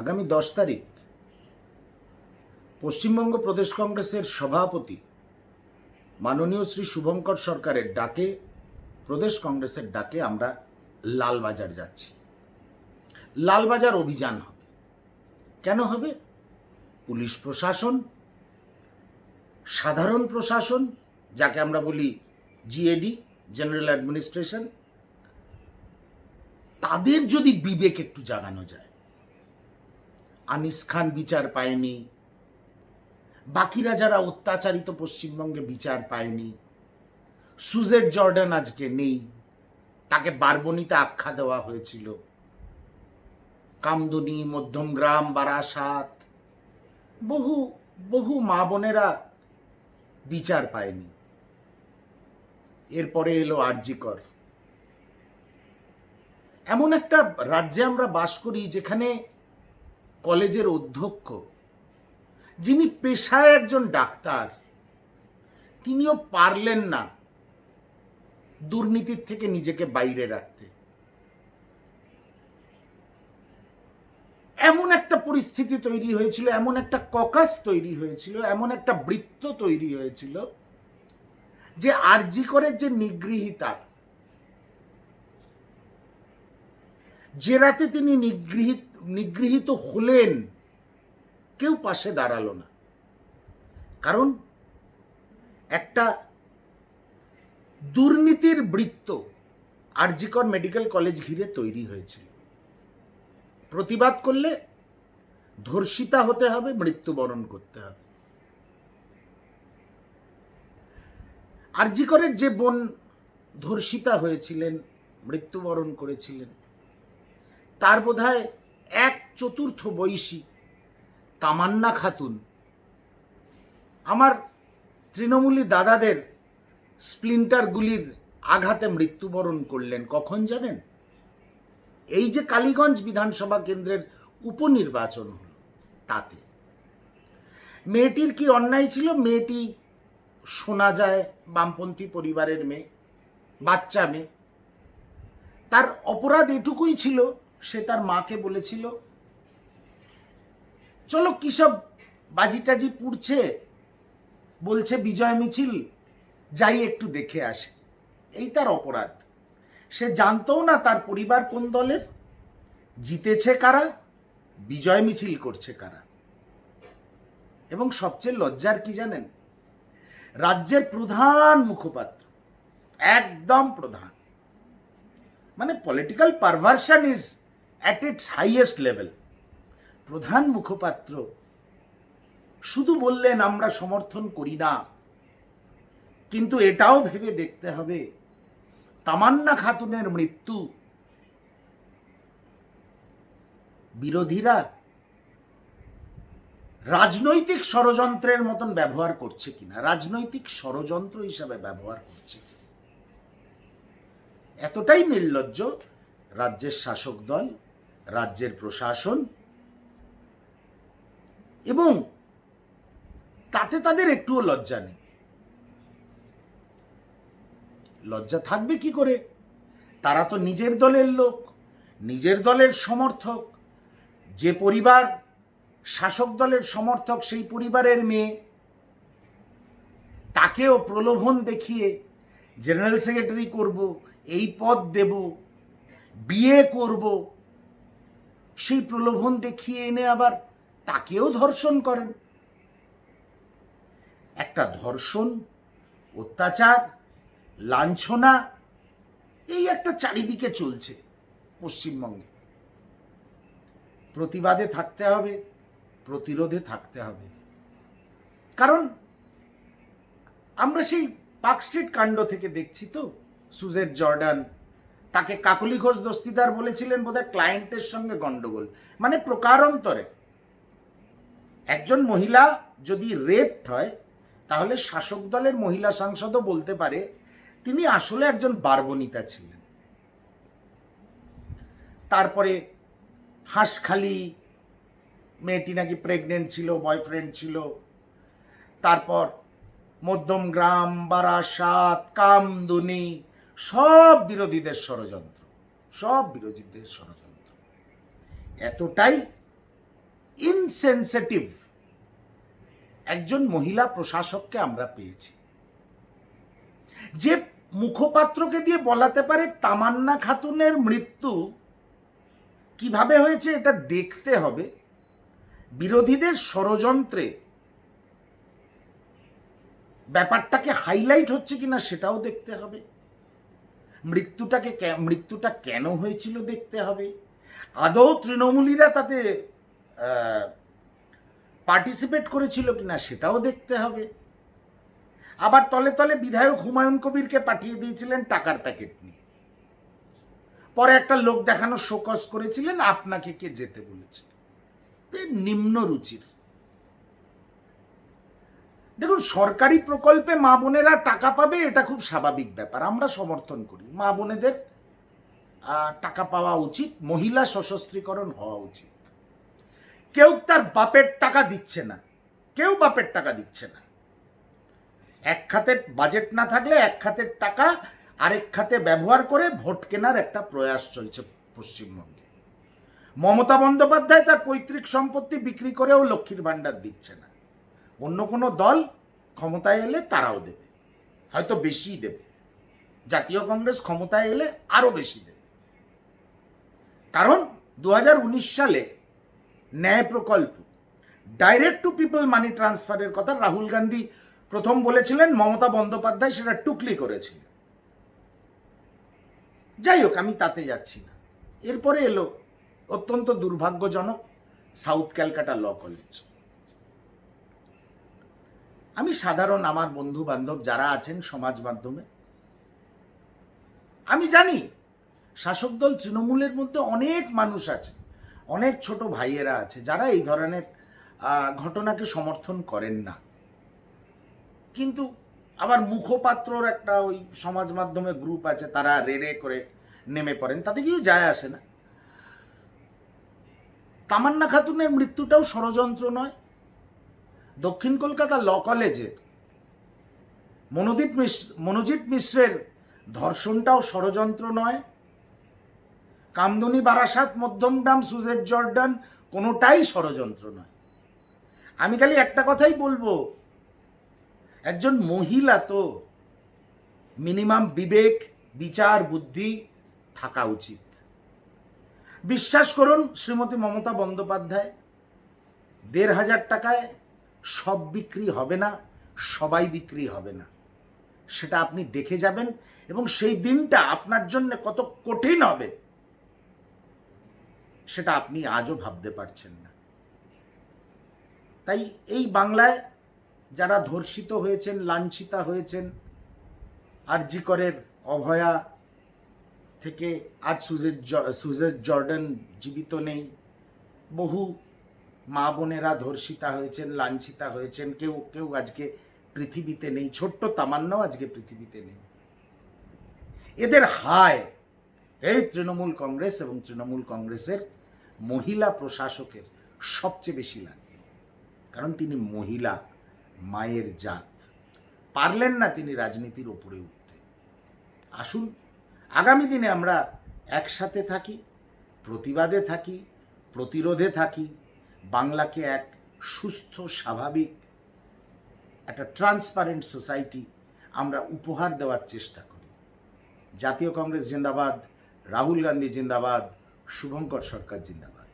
আগামী দশ তারিখ পশ্চিমবঙ্গ প্রদেশ কংগ্রেসের সভাপতি মাননীয় শ্রী শুভঙ্কর সরকারের ডাকে, প্রদেশ কংগ্রেসের ডাকে আমরা লালবাজার যাচ্ছি। লালবাজার অভিযান হবে। কেন হবে? পুলিশ প্রশাসন, সাধারণ প্রশাসন, যাকে আমরা বলি জিএডি জেনারেল অ্যাডমিনিস্ট্রেশন তাদের যদি বিবেক একটু জাগানো যায়। আনিস খান বিচার পায়নি। বাকিরা যারা অত্যাচারিত পশ্চিমবঙ্গে বিচার পায়নি সুজেট জর্ডান আজকে নেই, তাকে বারবনিতে আখ্যা দেওয়া হয়েছিল। কামদুনি, মধ্যমগ্রাম, বারাসাত, বহু বহু মা বোনেরা বিচার পায়নি। এরপরে এলো আরজিকর। এমন একটা রাজ্যে আমরা বাস করি যেখানে কলেজের অধ্যক্ষ, যিনি পেশায় একজন ডাক্তার, তিনিও পারলেন না দুর্নীতির থেকে নিজেকে বাইরে রাখতে। এমন একটা পরিস্থিতি তৈরি হয়েছিল, এমন একটা ককাস তৈরি হয়েছিল, এমন একটা বৃত্ত তৈরি হয়েছিল যে আরজি করে যে নিগৃহীতা। যে রাতে তিনি নিগৃহীত নিগৃহীত হলেন, কেউ পাশে দাঁড়াল না। কারণ একটা দুর্নীতির বৃত্ত আরজিকর মেডিকেল কলেজ ঘিরে তৈরি হয়েছিল। প্রতিবাদ করলে ধর্ষিতা হতে হবে, মৃত্যুবরণ করতে হবে। আরজিকরের যে বোন ধর্ষিতা হয়েছিলেন, মৃত্যুবরণ করেছিলেন, তার বোধহয় এক চতুর্থ বয়সী তামান্না খাতুন। আমার তৃণমূলী দাদাদের স্প্লিন্টারগুলির আঘাতে মৃত্যুবরণ করলেন। কখন জানেন? এই যে কালীগঞ্জ বিধানসভা কেন্দ্রের উপনির্বাচন হল, তাতে। মেয়েটির কি অন্যায় ছিল? মেয়েটি শোনা যায়, বামপন্থী পরিবারের মেয়ে, বাচ্চা মেয়ে। তার অপরাধ এটুকুই ছিল সে তার মাকে বলেছিল, চলো কি সব বাজি টাজি পুড়ছে? বলছে বিজয় মিছিল, যাই একটু দেখে আসে। এই তার অপরাধ। সে জানতও না তার পরিবার কোন দলের। জিতেছে কারা? বিজয় মিছিল করছে কারা? এবং সবচেয়ে লজ্জার কি জানেন? রাজ্যের প্রধান মুখপাত্র, একদম প্রধান। মানে political perversion is at its highest level প্রধান মুখপাত্র, শুধু বললেন আমরা সমর্থন করি না, কিন্তু এটাও ভেবে দেখতে হবে, তামান্না খাতুনের মৃত্যু, বিরোধীরা রাজনৈতিক ষড়যন্ত্রের মতন ব্যবহার করছে কিনা, রাজনৈতিক ষড়যন্ত্র হিসাবে ব্যবহার করছে। এতটাই নির্লজ্জ রাজ্যের শাসক দল রাজ্যের প্রশাসন এবং তাতে তাদের একটুও লজ্জা নেই। লজ্জা থাকবে কি করে? তারা তো নিজের দলের লোক, নিজের দলের সমর্থক। যে পরিবার শাসক দলের সমর্থক, সেই পরিবারের মেয়ে। তাকেও প্রলোভন দেখিয়ে জেনারেল সেক্রেটারি করব, এই পদ দেব, বিয়ে করব। সেই প্রলোভন দেখিয়ে এনে আবার তাকেও ধর্ষণ করেন। একটা ধর্ষণ, অত্যাচার, লাঞ্ছনা, এই একটা চারিদিকে চলছে পশ্চিমবঙ্গে। প্রতিবাদে থাকতে হবে, প্রতিরোধে থাকতে হবে। কারণ আমরা সেই পার্ক স্ট্রিট কাণ্ড থেকে দেখছি তো সুজেট জর্ডান তাকে কাকলি ঘোষ দস্তিদার বলেছিলেন বোধহয় ক্লায়েন্টের সঙ্গে গন্ডগোল। মানে প্রকারান্তরে। একজন মহিলা যদি রেপড হয়, তাহলে শাসক দলের মহিলা সাংসদও বলতে পারে, তিনি আসলে একজন বার্বনিতা ছিলেন। তারপরে হাঁসখালি মেয়েটি নাকি প্রেগনেন্ট ছিল বয়ফ্রেন্ড ছিল। তারপর মধ্যমগ্রাম বারাসাত, কামদুনি সব বিরোধীদের ষড়যন্ত্র, সব বিরোধীদের ষড়যন্ত্র। এতটাই ইনসেন্সিটিভ একজন মহিলা প্রশাসককে আমরা পেয়েছি। যে মুখপাত্রকে দিয়ে বলাতে পারে তামান্না খাতুনের মৃত্যু কীভাবে হয়েছে এটা দেখতে হবে। বিরোধীদের ষড়যন্ত্রে ব্যাপারটাকে হাইলাইট হচ্ছে কিনা সেটাও দেখতে হবে। মৃত্যুটাকে মৃত্যুটা কেন হয়েছিল দেখতে হবে। আদৌ তৃণমূলীরা তাতে পার্টিসিপেট করেছিল কিনা সেটাও দেখতে হবে। আবার তলে তলে বিধায়ক হুমায়ুন কবিরকে পাঠিয়ে দিয়েছিলেন টাকার প্যাকেট নিয়ে। পরে একটা লোক দেখানো শোকস করেছিলেন, আপনাকে কে যেতে বলেছে? নিম্ন রুচির। দেখুন, সরকারি প্রকল্পে মা বোনেরা টাকা পাবে, এটা খুব স্বাভাবিক ব্যাপার। আমরা সমর্থন করি। মা বোনেদের টাকা পাওয়া উচিত, মহিলা সশস্ত্রীকরণ হওয়া উচিত। কেউ তার বাপের টাকা দিচ্ছে না, কেউ বাপের টাকা দিচ্ছে না। এক খাতের বাজেট না থাকলে এক খাতের টাকা, আরেক খাতে ব্যবহার করে ভোট কেনার একটা প্রয়াস চলছে পশ্চিমবঙ্গে। মমতা বন্দ্যোপাধ্যায় তার পৈতৃক সম্পত্তি বিক্রি করেও লক্ষ্মীর ভাণ্ডার দিচ্ছে না। অন্য কোনো দল ক্ষমতায় এলে তারাও দেবে, হয়তো বেশি দেবে। জাতীয় কংগ্রেস ক্ষমতায় এলে আরও বেশি দেবে। কারণ দু হাজার উনিশ সালে ন্যায় প্রকল্প ডাইরেক্ট টু পিপল মানি ট্রান্সফারের কথা রাহুল গান্ধী প্রথম বলেছিলেন, মমতা বন্দ্যোপাধ্যায় সেটা টুকলি করেছিলেন। যাই হোক, আমি তাতে যাচ্ছি না। এরপরে এলো অত্যন্ত দুর্ভাগ্যজনক সাউথ ক্যালকাটা ল কলেজ। আমি সাধারণ আমার বন্ধু বান্ধব যারা আছেন সমাজ মাধ্যমে, আমি জানি শাসক দল তৃণমূলের মধ্যে অনেক মানুষ আছে, অনেক ছোট ভাইয়েরা আছে যারা এই ধরনের ঘটনাকে সমর্থন করেন না। কিন্তু আবার মুখপাত্রর একটা ওই সমাজ মাধ্যমে গ্রুপ আছে, তারা রেড়ে করে নেমে পড়েন, তাতে কিছু যায় আসে না। তামান্না খাতুনের মৃত্যুটাও ষড়যন্ত্র নয়। দক্ষিণ কলকাতা ল কলেজে মনোদীপ মিশ্র, মনোজিৎ মিশ্রের ধর্ষণটাও ষড়যন্ত্র নয়। কামদুনি বারাসাত মধ্যম মধ্যমগ্রাম সুজেট জর্ডান কোনোটাই ষড়যন্ত্র নয়। আমি খালি একটা কথাই বলব, একজন মহিলা তো মিনিমাম বিবেক, বিচার, বুদ্ধি থাকা উচিত। বিশ্বাস করুন, শ্রীমতী মমতা বন্দ্যোপাধ্যায়, দেড় হাজার টাকায় সব বিক্রি হবে না, সবাই বিক্রি হবে না। সেটা আপনি দেখে যাবেন এবং সেই দিনটা আপনার জন্য কত কঠিন হবে, সেটা আপনি আজও ভাবতে পারছেন না। তাই এই বাংলায় যারা ধর্ষিত হয়েছেন, লাঞ্ছিতা হয়েছেন আর জিকরের অভয়া থেকে আজ সুজের সুজের জর্ডান জীবিত নেই, বহু মা বোনেরা ধর্ষিতা হয়েছেন, লাঞ্ছিতা হয়েছেন, কেউ কেউ আজকে পৃথিবীতে নেই। ছোট্ট তামান্নাও আজকে পৃথিবীতে নেই। এদের হায়, এই তৃণমূল কংগ্রেস এবং তৃণমূল কংগ্রেসের মহিলা প্রশাসকের সবচেয়ে বেশি লাগে। কারণ তিনি মহিলা, মায়ের জাত। পারলেন না তিনি রাজনীতির ওপরে উঠতে। আসুন, আগামী দিনে আমরা একসাথে থাকি, প্রতিবাদে থাকি, প্রতিরোধে থাকি বাংলাকে এক সুস্থ, স্বাভাবিক, একটা ট্রান্সপারেন্ট সোসাইটি আমরা উপহার দেওয়ার চেষ্টা করি। জাতীয় কংগ্রেস জিন্দাবাদ, রাহুল গান্ধী জিন্দাবাদ, শুভঙ্কর সরকার জিন্দাবাদ।